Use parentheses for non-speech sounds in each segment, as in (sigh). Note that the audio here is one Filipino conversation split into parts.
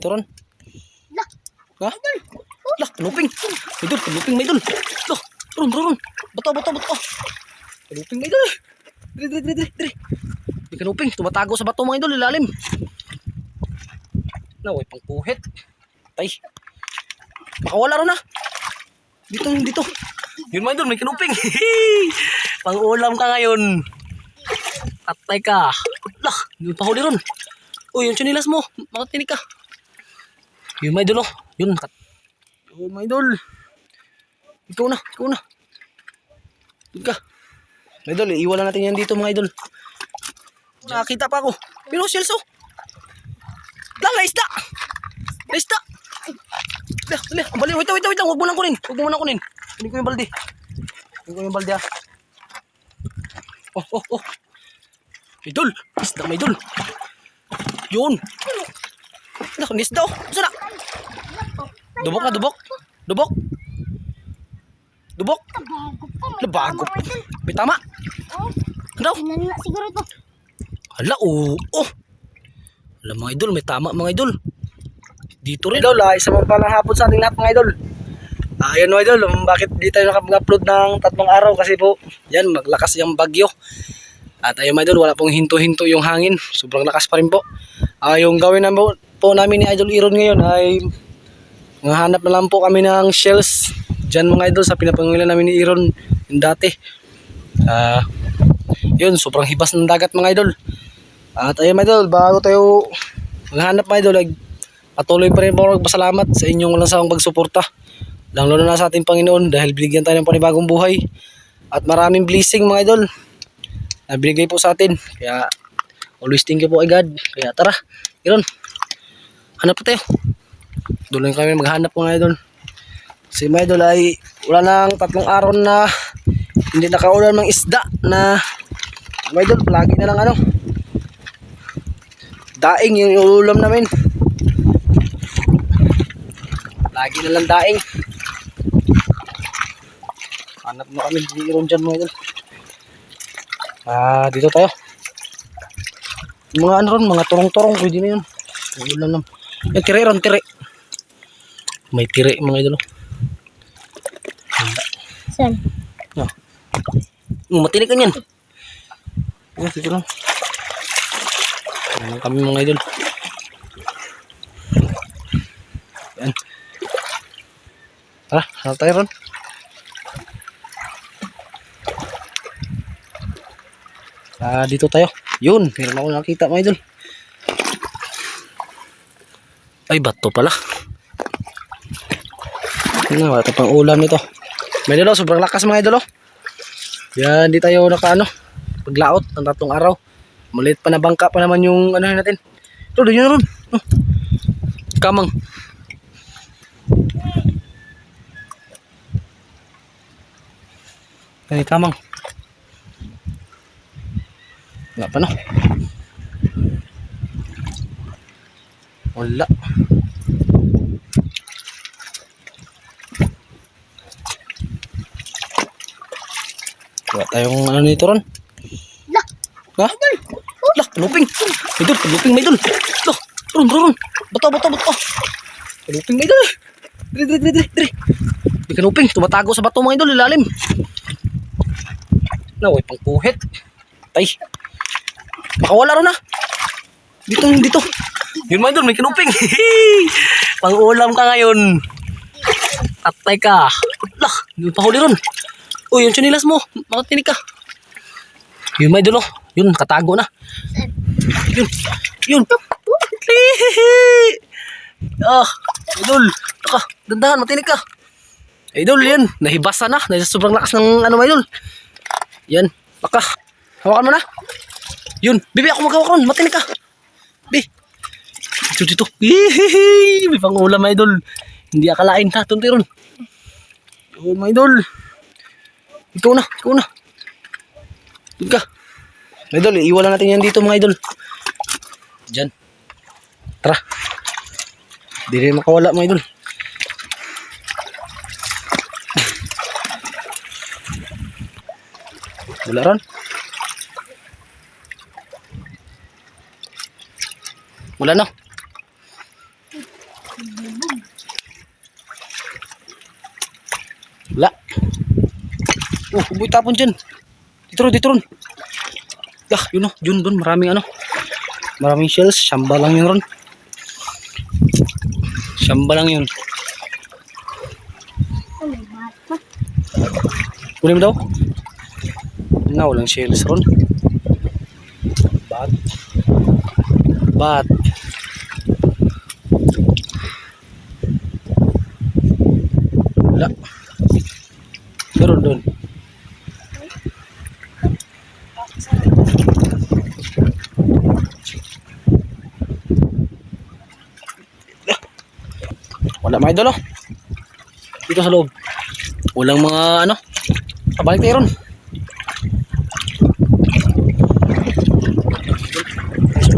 Ito ron. Lah. Ha? Lah, kanuping. May idol, kanuping, may idol. Lah, ron, ron, ron. Bato, bato, bato. Kanuping, may idol. Diri, diri, diri, diri, diri. May kanuping, tumatago sa bato mga idol, ilalim. Naway, pang puhit. Tay. Baka wala ron na. Dito, dito. Yun mga idol, may kanuping. (laughs) pang ulam ka ngayon. Atay ka. Lah, yun pa huli ron. Uy, yung chinilas mo. Makatinig ka. Yun mga idol, oh. Yun. Yun mga idol. Ikaw na, ikaw na. Yun ka. Mga idol, iiwalan natin yan dito mga idol. Nakakita pa ako. Pero shells, oh. Lang, naisda. Naisda. Dali. Ang bali, wait, wait, wait. Huwag mo lang kunin. Huwag mo lang kunin. Kunin ko yung balde. Kunin ko yung balde, ah. Oh, oh, oh. Idol. Isda, may idol. Yun. Nak, oh. Saan na? Dubok na, dubok. Dubok. Dubok. Hala, bago. May tama. Ano? siguro to. Hala, oo. Oh. Hala, mga idol, may tama mga idol. Dito rin. Idol, ah, isa mo palang sa ating lahat mga idol. Ah, ayun mga idol, um, bakit di tayo nakapag-upload ng tatlong araw kasi po, yan, maglakas yung bagyo. At ayun mga idol, wala pong hinto-hinto yung hangin. Sobrang lakas pa rin po. Ah, yung gawin na po, po namin ni Idol Iron ngayon ay Ngahanap na lang po kami ng shells dyan mga idol sa pinapangilan namin ni Iron yung dati. Ah, yun, sobrang hibas ng dagat mga idol. At ayun mga idol, bago tayo maghanap mga idol, ay patuloy pa rin po magpasalamat sa inyong walang sawang pagsuporta. Lalo na sa ating Panginoon dahil binigyan tayo ng panibagong buhay. At maraming blessing mga idol na binigay po sa atin. Kaya always thank you po kay God. Kaya tara, Iron, hanap tayo. Doon lang kami maghanap mga idol. Si mga idol ay wala nang tatlong araw na hindi nakaulan ng isda na mga idol, palagi na lang ano. Daing yung ulam namin. Lagi na lang daing. Hanap na kami di ron dyan mga idol. Ah, dito tayo. Mga ano ron, mga turong-turong, pwede na yun. Ulam lang. Yung tire ron, tire. May tire mga idol. Saan? Oh. Oh, matinig ka niyan. Dito lang. Ayan kami mga idol. Yan. Tara, hanap tayo ron. Ah, dito tayo. Yun, meron ako nakita mga idol. Ay, bato pala. Ano, wala pang ulam nito. May idol, oh, sobrang lakas mga idol. oh. Yan, di tayo naka ano, paglaot ng tatlong araw. Maliit pa na bangka pa naman yung ano natin. Ito, doon yun ron. Oh. Kamang. Ay, kamang. Wala pa no. Wala. Wala tayong ano nito ron. Lah. Ha? Lah, panuping. May idol, panuping, may idol. Lah, ron, ron, ron. Bato, bato, bato. Panuping, may idol. Diri, diri, diri, diri. May kanuping, tumatago sa bato mga idol, ilalim. Naway, pang puhit. Tay. Baka wala ron na. Dito, dito. Yun mga idol, may kanuping. pang ulam ka ngayon. Atay ka. Lah, yun pa huli ron. Uy, yung chinilas mo. Makatinig ka. Yun may dulo. Yun, katago na. Yun. Yun. ah, idol. Taka, dandahan, matinig ka. Idol, yan. Nahibasa na. Nasa sobrang lakas ng ano, idol. Yan. Baka. Hawakan mo na. Yun. Bibi, ako magawak ron. Matinig ka. Bi. Dito, dito. Hihihi. May pangulam, idol. Hindi akalain ha. Tunti ron. Yun, mga idol. Ikaw na, ikaw na. Doon ka. Mga idol, iiwalan natin yan dito mga idol. Diyan. Tara. Hindi rin makawala mga idol. Wala ron. Ulan no? Wala. Oh, uboy tapon dyan. Dito ron, dito ron. Ah, yun o. Yun doon, maraming ano. Maraming shells. Samba lang yun ron. Samba lang yun. Kunin mo daw. Na, walang shells ron. Bat. Bat. Meron doon. Wala mga idol oh. Dito sa loob. Walang mga ano. Pabalik tayo ron.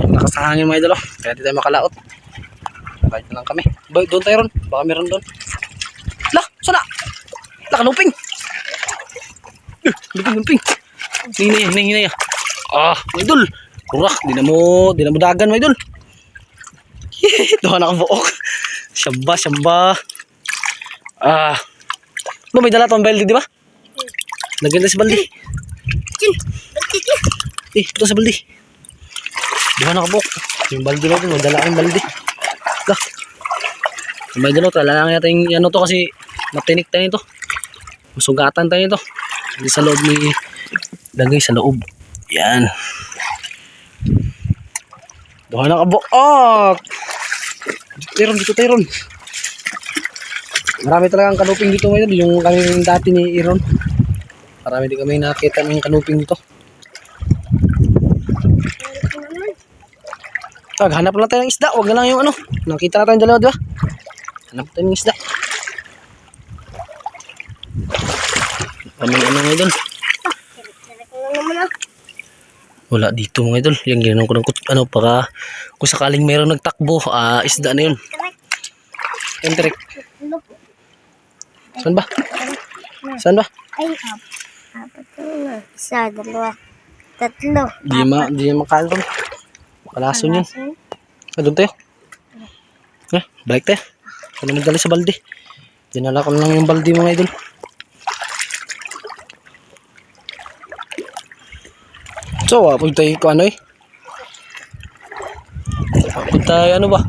Lakas ng hangin mga idol oh. Kaya di tayo makalaot. Balik na lang kami. Doon tayo ron. Baka meron doon. Lah, sana. Lah, luping, luping. Hinay, hinay, hinay. Ah, mga idol. Kurak, di na mo, di na mo dagan mga idol. (laughs) Doon na buok. Samba, samba. Ah. Ba, may dala tong balde, di ba? Lagyan tayo sa balde. Chin, yun? Eh, ito sa balde. Di ba nakabuok? Yung balde natin, may dala ang balde. Lah. May dala, talalang natin yung ano to kasi matinik tayo ito. Masugatan tayo ito. Hindi sa loob ni lagay sa loob. Yan. Doon nakabuok. Dito tayo ron, dito tayo ron. Marami talagang kanuping dito ngayon. Yung kami dati ni Iron. Marami din kami nakita ng kanuping dito. Tag, hanap lang tayo ng isda. Huwag na lang yung ano. Nakita na tayong dalawa, di ba? Hanap tayo ng isda. Ano ano idol? Ah. Wala dito mga idol. Yung ginanon ko ng ano, para kung sakaling mayroong nagtakbo, ah, isda na yun. Sarap. Yan, Trek. Ano? Saan ba? Saan ba? Ay, ap. Apat na. Isa, dalawa, tatlo. Di ma, di makalon. Makalason yun. Ah, doon tayo. Eh, balik tayo. Kung nagdala sa balde. Dinala ko lang yung balde mga idol. So, ah, punta ko ano eh. Punta ano ba?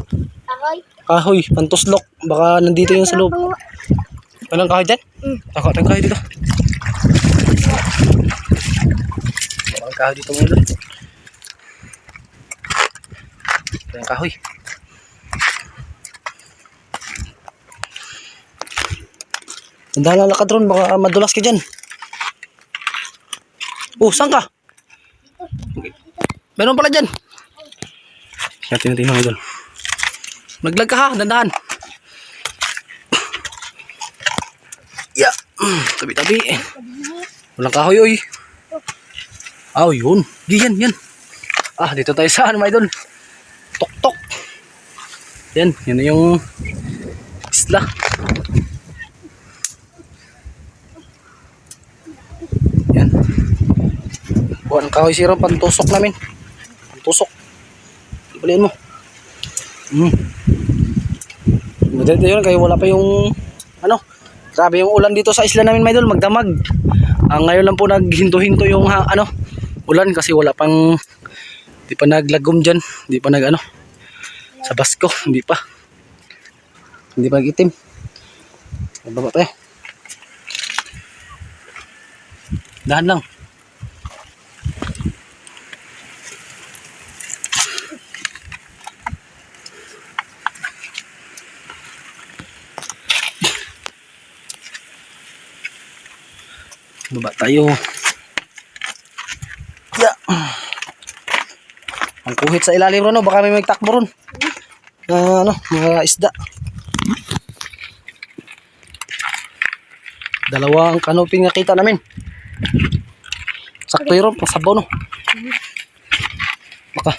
Akoy. Kahoy, pantuslok. Baka nandito yung sa loob. Anong kahoy dyan? Mm. Ako, atang kahoy dito. Ang kahoy dito. Ito yung kahoy. Ang lakad ron, baka madulas ka dyan. Oh, saan ka? Meron pala dyan. Natin natin mga idol. Maglag ka ha, dandahan. Ya, tabi-tabi. Walang kahoy, oy. Ah, yun. Di, yan, yan. Ah, dito tayo sa ano, mga idol. Tok-tok. Yan, yan yung isla. Yan. Buwan kahoy siro, pantusok namin. Pantusok. Baliin mo. Hmm. Madali yun, kaya wala pa yung ano, grabe yung ulan dito sa isla namin, mga idol, magdamag. Ang ngayon lang po naghinto-hinto yung ha, ano, ulan kasi wala pang di pa naglagom dyan, di pa nag ano, sa Basko, hindi pa. Hindi pa nag-itim. Magbaba tayo. Dahan lang. Baba tayo. Ya. Ang kuhit sa ilalim ron, no? baka may magtakbo ron. Na ano, mga isda. Dalawa ang kanoping nakita namin. Sakto yun, pasabaw no. Baka.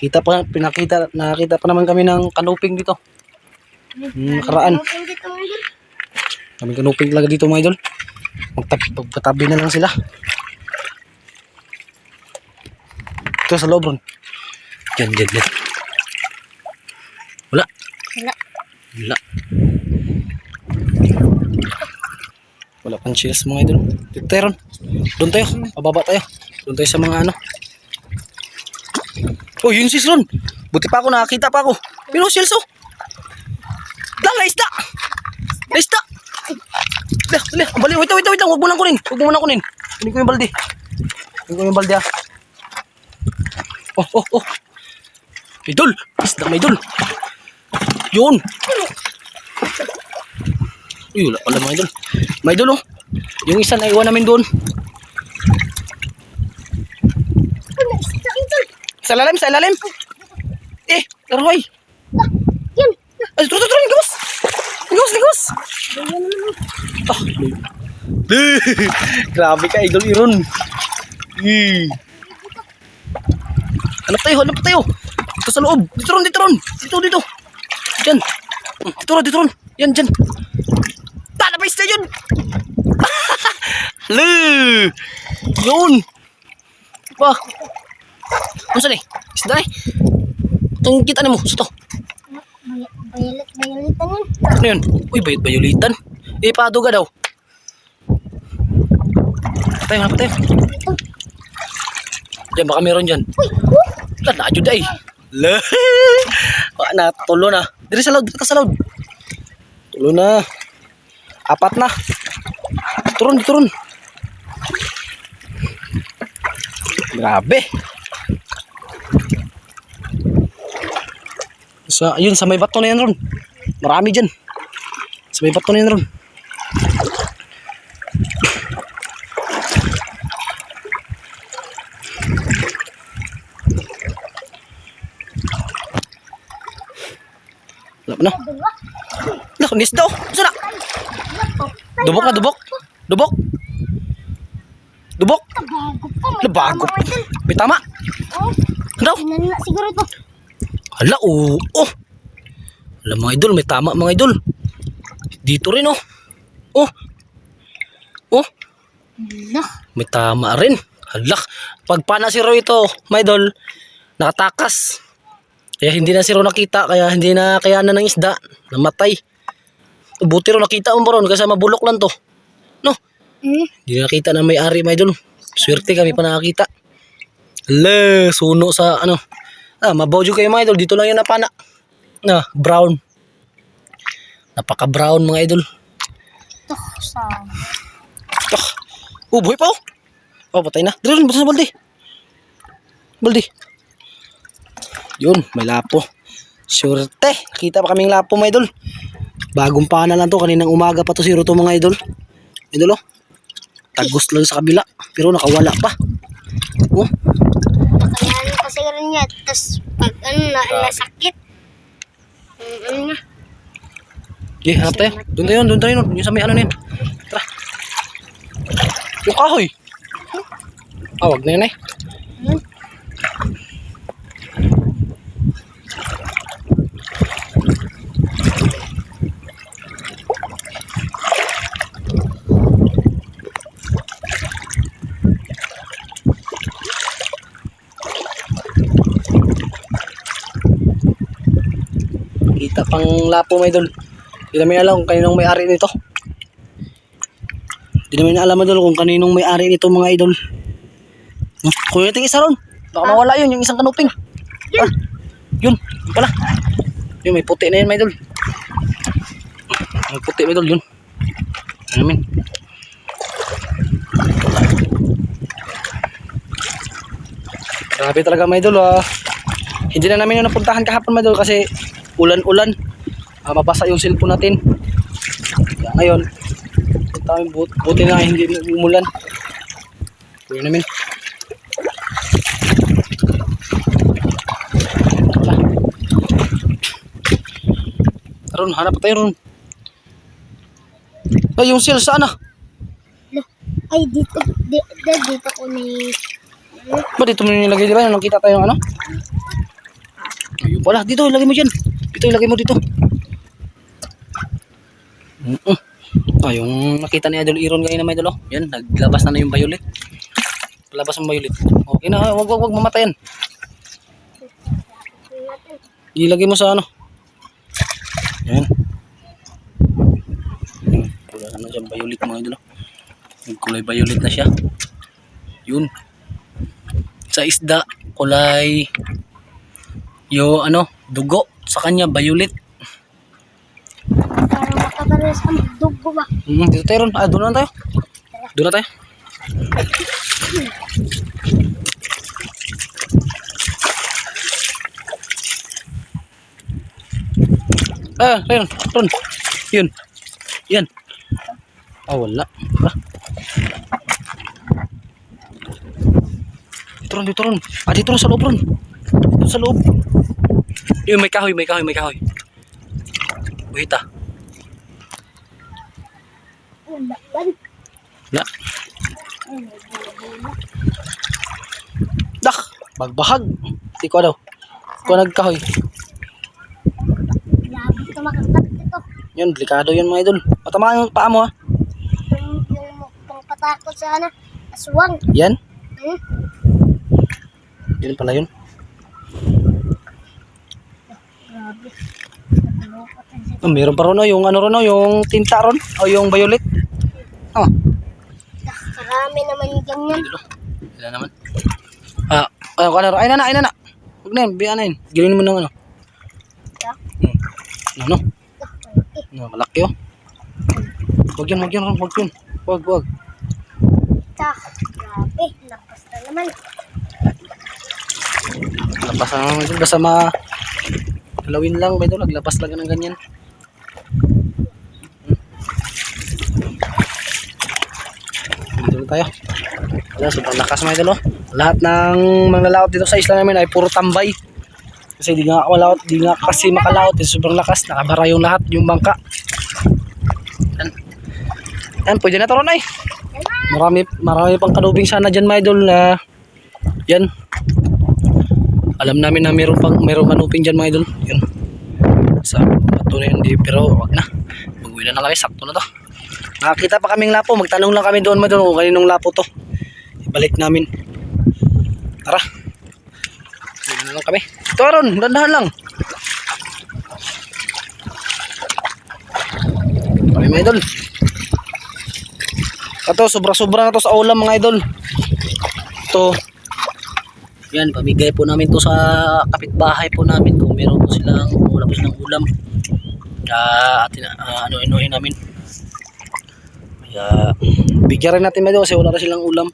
Kita pa, pinakita, nakita pa naman kami ng kanoping dito. Nakaraan. Kami kanuping talaga dito mga idol. Magtabi, magpatabi na lang sila. Ito sa loob ron. Diyan, diyan, diyan. Wala. Wala. Wala. Wala pang Ang chills mga idol. Dito tayo ron. Doon tayo. Pababa tayo. Doon tayo sa mga ano. Oh, yun sis ron. Buti pa ako nakakita pa ako. Pero chills oh. Lang. Naisda. Dali, dali. Ang bali. Wait, wait, wait. Huwag mo lang kunin. Huwag mo lang kunin. Kunin ko yung balde. Kunin ko yung balde ah. Oh, oh, oh. Idol. Isda, may idol. Yun. Uy, wala pala mga idol. May idol oh. Yung isa na iwan namin doon. Sa lalim, sa lalim. Eh, karoy. Ah, Yun. Ay, turo, turo, ligos. Ligos, ligos. Ah, (laughs) Grabe ka, idol Iron. Eh. Hanap tayo, hanap tayo. Dito sa loob. Dito ron, dito ron. Dito, dito. Diyan. Hmm, Dito ron, dito ron. Yan, dyan. Tala pa isda yun. (laughs) Le. Yun. Wah. Ano saan eh? Isda eh. Itong kita mo. Sa to. Yun. Ano yun? Uy, bayulitan. Eh, paduga daw. Patay, hanap tayo. Diyan, baka meron dyan. Uy, na, ayun ay. Le. Wala na, tulo na. Diri sa loud, ka sa loud. Tulo na. Apat na. Turun, turun. Grabe. Sa, ayun, sa may bato na yan ron. Marami dyan. Sa may bato na yan ron. Wala pa na. Dalawa. Lah, nis daw. Saan na? Dubok na, dubok. Dubok. Dubok. Bago pa. May tama, Ano? Siguro ito. Hala, oo. Oh. Hala, mga idol, may tama mga idol. Dito rin, oh. Oh. Oh, Hala. may tama rin. Hala, pag pana si Roy ito, mga idol, nakatakas. Kaya hindi na si Roy nakita, kaya hindi na kaya na ng isda. Namatay. Buti rin nakita mo ron, kasi mabulok lang to. No? Hmm. Hindi na nakita na may-ari, mga idol. Swerte kami pa nakakita. Hala, suno sa ano. Ah, mabaw kayo mga idol. Dito lang yung napana. Na, brown. Napaka-brown mga idol. Ito, sa... Ah, oh, buhay pa oh. Oh, patay na. Rin, butas na balde. Balde. Yun, may lapo. Surte. Kita pa kaming lapo mga idol. Bagong pana lang to. Kaninang umaga pa to si Ruto mga idol. Idol oh. Tagos lang sa kabila. Pero nakawala pa. Oh, Nakayanin ko siguro niya. Tapos, pag ano na, nasakit. Ano na. Okay, hanap tayo. Doon tayo, doon tayo. Yung sa may ano na yun. Tara. Yung kahoy. Ah, wag na yun eh. Hmm. Kita pang lapo may idol. Hindi namin alam kung kaninong may-ari nito. Hindi namin alam idol kung kaninong may-ari nito mga idol. Kuya natin isa ron. Baka mawala yun, yung isang kanuping. Yun. Ah, yun, yun pala. Yun, may puti na yun, may idol. May puti, may idol, yun. Ano namin. Grabe talaga, may idol, ah. Hindi na namin yung napuntahan kahapon, may idol, kasi ulan-ulan. Ah, mabasa yung cellphone natin. Kaya ngayon, kami, but, buti na hindi umulan. Kuya namin. Ron, hanap tayo ron. Ay, yung sale sana. Ay, dito, di, di, dito ko yung... Ba dito mo nilagay, di ba? Nakita tayo ano? Ayun pala, dito, ilagay mo dyan. Dito, ilagay mo dito. Mm. Ah, yung nakita ni Idol Iron ngayon na may dulo. Yan, naglabas na na yung violet. Labas ang violet. Okay na, wag wag wag mamatayan. Ilagay mo sa ano. Yan. Wala na dyan violet mga idol. Kulay violet na siya. Yun. Sa isda, kulay yung ano, dugo. Sa kanya, violet. Para makapares ang dugo ba? Hmm, dito tayo ron. Ah, doon na tayo. Doon na tayo. Ah, ayun, ron. Yun. Yan. Ah, wala. Ah. Dito ron, dito ron. Ah, dito ron sa loob ron. Dito sa loob. Yun, may kahoy, may kahoy, may kahoy. Wait ah. Na. Dak, bagbahag. Di ko daw. Ko nagkahoy. Yun, delikado yun mga idol. Patamaan yung paa mo ha. Yung, yung pangpatakot sa ano, aswang. Yan. Hmm? Yun pala yun. Grabe. Nakalokot ang sa Oh, meron pa ron oh, yung ano ron oh, yung tinta ron. O yung violet. Oh, Karami naman yung ganyan. idol oh. Naman. Ah, ano ka na ron? Ay na ay na na. Huwag na yun, biyan na yun. Gilin mo ng ano. Hmm. Ano, no? Malaki oh. Huwag yun, huwag ron, huwag yun. Huwag, huwag. Grabe. Lakas na naman. Lapas na naman. Basta ma... Halawin lang, may idol. Naglapas lang ng ganyan. Dito tayo. Wala, sobrang lakas mga idol. oh. Lahat ng mga laot dito sa isla namin ay puro tambay. Kasi di nga wala di nga kasi makalaot, eh, sobrang lakas, nakabara yung lahat, yung bangka. Yan. Yan, pwede na to ron ay. Marami, marami pang kanubing sana dyan mga idol na yan. Alam namin na meron pang meron kanuping dyan mga idol. Yan. Sa bato na yun, di, pero wag na. Mag-uwi na na kami, sakto na to. Nakakita pa kaming lapo, magtanong lang kami doon mga idol kung kaninong lapo to. Ibalik namin. Tara. Uwi na lang kami. Ito Aaron, dandahan lang. Kami mga idol. Ito, sobra-sobra na to sa ulam mga idol. Ito, yan, pamigay po namin to sa kapitbahay po namin kung meron po silang, wala po silang ulam. Uh, atin, ah, ano, inuhin namin. Kaya, bigyan rin natin medyo kasi wala rin silang ulam.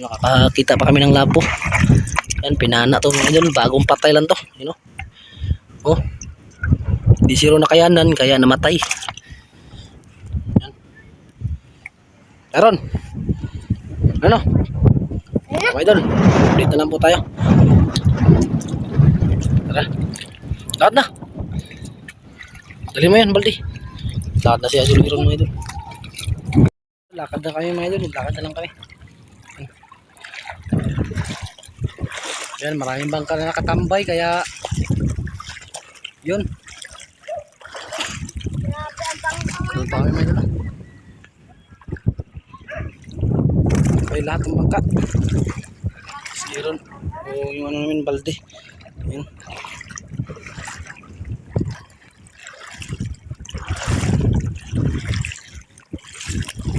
Nakakakita pa kami ng lapo. Yan, pinana to idol. Bagong patay lang to. You know? Oh. Di zero na kayanan, kaya namatay. Yan. Aaron. Ano? Okay, idol. Dito lang po tayo. Tara. Lahat na. Dali mo yan, Baldi. Lahat na si Idol Iron, mga idol. Lakad na kami, mga idol. Lakad na lang kami. Yan, maraming bangka na nakatambay, kaya yun. Doon pa kami, mga idol. ah. Lahat ng bangka. Si Iron. O yung ano namin, Baldi. Yan.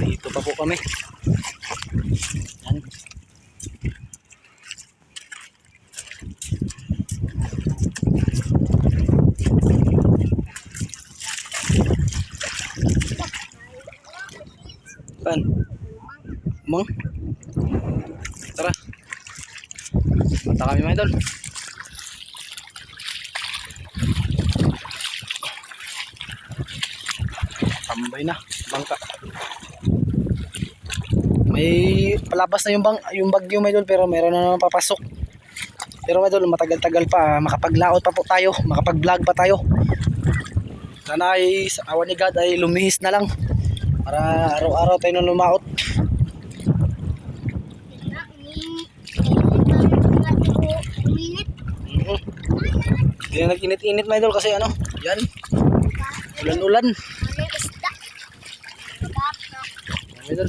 Dito pa po kami. Kami mga idol. Tambay na, bangka. May palabas na yung bang yung bagyo mga idol pero meron na naman papasok. Pero mga idol, matagal-tagal pa makapaglaot pa po tayo, makapag-vlog pa tayo. Sana ay sa awan ni God ay lumihis na lang para araw-araw tayo na lumaot. Hindi na nag-init-init mga idol kasi ano, yan, ulan-ulan. Mga idol.